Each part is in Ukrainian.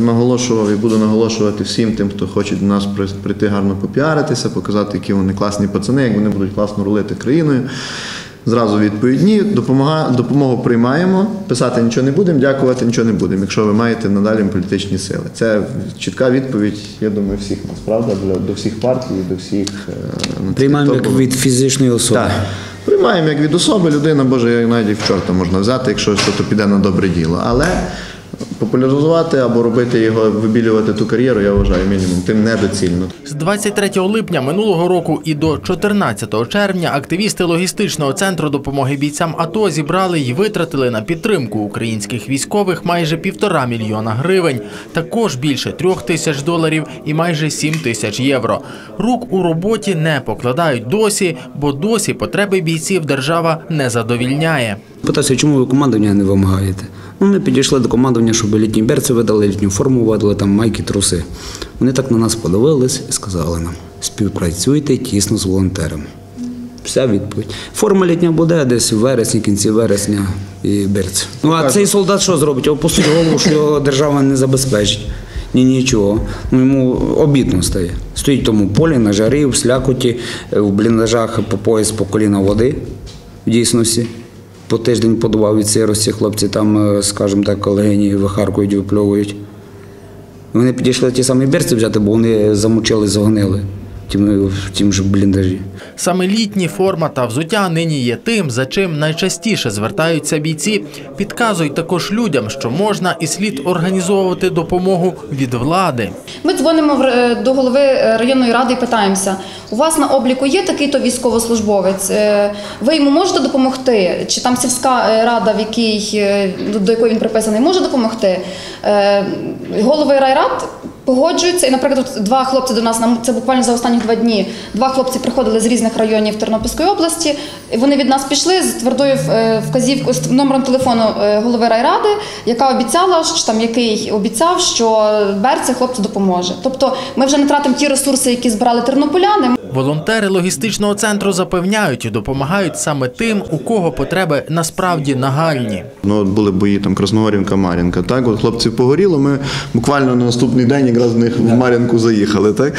Наголошував і буду наголошувати всім тим, хто хоче до нас при- прийти гарно попіаритися, показати, які вони класні пацани, як вони будуть класно рулити країною. Зразу відповідь ні, допомога, допомогу приймаємо, писати нічого не будемо, дякувати нічого не будемо, якщо ви маєте надалі політичні сили. Це чітка відповідь, я думаю, всіх нас, правда, до всіх партій, до всіх. е. Приймаємо як від фізичної особи. так. Приймаємо як від особи, людина, Боже, навіть і в чорта можна взяти, якщо що, то піде на добре діло. Але популяризувати або робити його, вибілювати ту кар'єру, я вважаю мінімум, тим недоцільно. З 23 липня минулого року і до 14 червня активісти логістичного центру допомоги бійцям АТО зібрали і витратили на підтримку українських військових майже півтора мільйона гривень, також більше трьох тисяч доларів і майже сім тисяч євро. Рук у роботі не покладають досі, бо досі потреби бійців держава не задовільняє. Питався, чому ви командування не вимагаєте? Ну, ми підійшли до командування, щоб літні берці видали, літню форму видали, там майки, труси. Вони так на нас подивились і сказали нам: співпрацюйте тісно з волонтерами. Вся відповідь. Форма літня буде десь в вересні, кінці вересня і берці. Ну а цей солдат що зробить? Опустить голову, що його держава не забезпечить. Ні, нічого. Ну йому обідно стає. Стоїть в тому полі, на жарі, в слякоті, в бліндажах по пояс, по коліна води в дійсності. По тиждень подував від сирості, хлопці там, е, скажімо так, легені вихаркують, випльовують. Вони підійшли ті самі бірці взяти, бо вони замучили, загонили в тім, же бліндажі. Саме літні форма та взуття нині є тим, за чим найчастіше звертаються бійці. Підказують також людям, що можна і слід організовувати допомогу від влади. Ми дзвонимо в до голови е, районної ради і питаємося: у вас на обліку є такий-то військовослужбовець? е, Ви йому можете допомогти? Чи там сільська е, рада, в якій е, до- якої він приписаний, може допомогти? Е, Голови райрад. Погоджуються, і, наприклад, два хлопці до нас нам це буквально за останні два дні. Два хлопці приходили з різних районів Тернопільської області. і Вони від нас пішли з твердою е, вказівкою з номером телефону е, голови райради, яка обіцяла, що там який обіцяв, що берце хлопцю допоможе. Тобто, ми вже не тратимо ті ресурси, які збирали тернополяни. Волонтери логістичного центру запевняють і допомагають саме тим, у кого потреби насправді нагальні. Ну, от були бої там Красногорівка, Мар'їнка. Так, от хлопців погоріло. Ми буквально на наступний день якраз в них в Мар'їнку заїхали, так?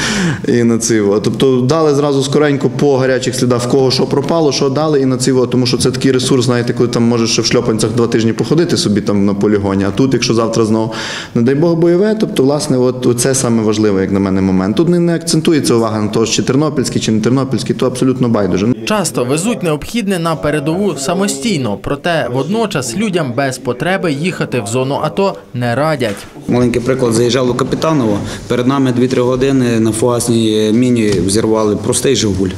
І на циво. Тобто дали зразу скоренько по гарячих слідах, в кого що пропало, що дали, і на циво, тому що це такий ресурс, знаєте, коли там можеш ще в шльопанцях два тижні походити собі там на полігоні. А тут, якщо завтра знову, не дай Бог, бойове, тобто, власне, от це саме важливе, як на мене, момент. Тут не, не акцентується увага на те, чи тернопільський, чи не тернопільський, то абсолютно байдуже. Часто везуть необхідне на передову самостійно, проте водночас людям без потреби їхати в зону АТО не радять. Маленький приклад, заїжджали у Капітаново, перед нами 2-3 години на фугасній міні взірвали простий Жигуль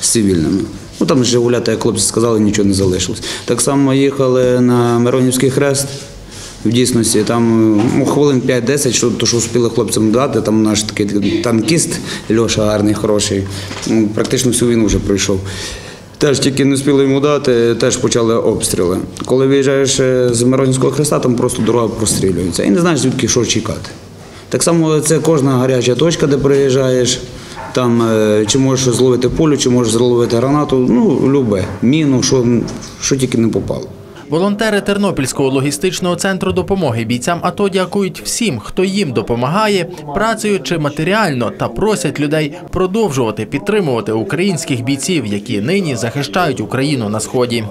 з цивільними. Ну там Жигуля, як хлопці сказали, нічого не залишилось. Так само їхали на Миронівський хрест. В дійсності там ну, хвилин 5-10, що, то, що встигли хлопцям дати, там наш такий танкіст Льоша гарний, хороший, ну, практично всю війну вже пройшов. Теж тільки не встигли йому дати, теж почали обстріли. Коли виїжджаєш е, з Миронівського хреста, там просто дорога прострілюється. І не знаєш, звідки що чекати. Так само це кожна гаряча точка, де приїжджаєш. Там е, чи можеш зловити пулю, чи можеш зловити гранату, ну, любе, міну, що, що тільки не попало. Волонтери Тернопільського логістичного центру допомоги бійцям АТО дякують всім, хто їм допомагає, працею чи матеріально, та просять людей продовжувати підтримувати українських бійців, які нині захищають Україну на сході.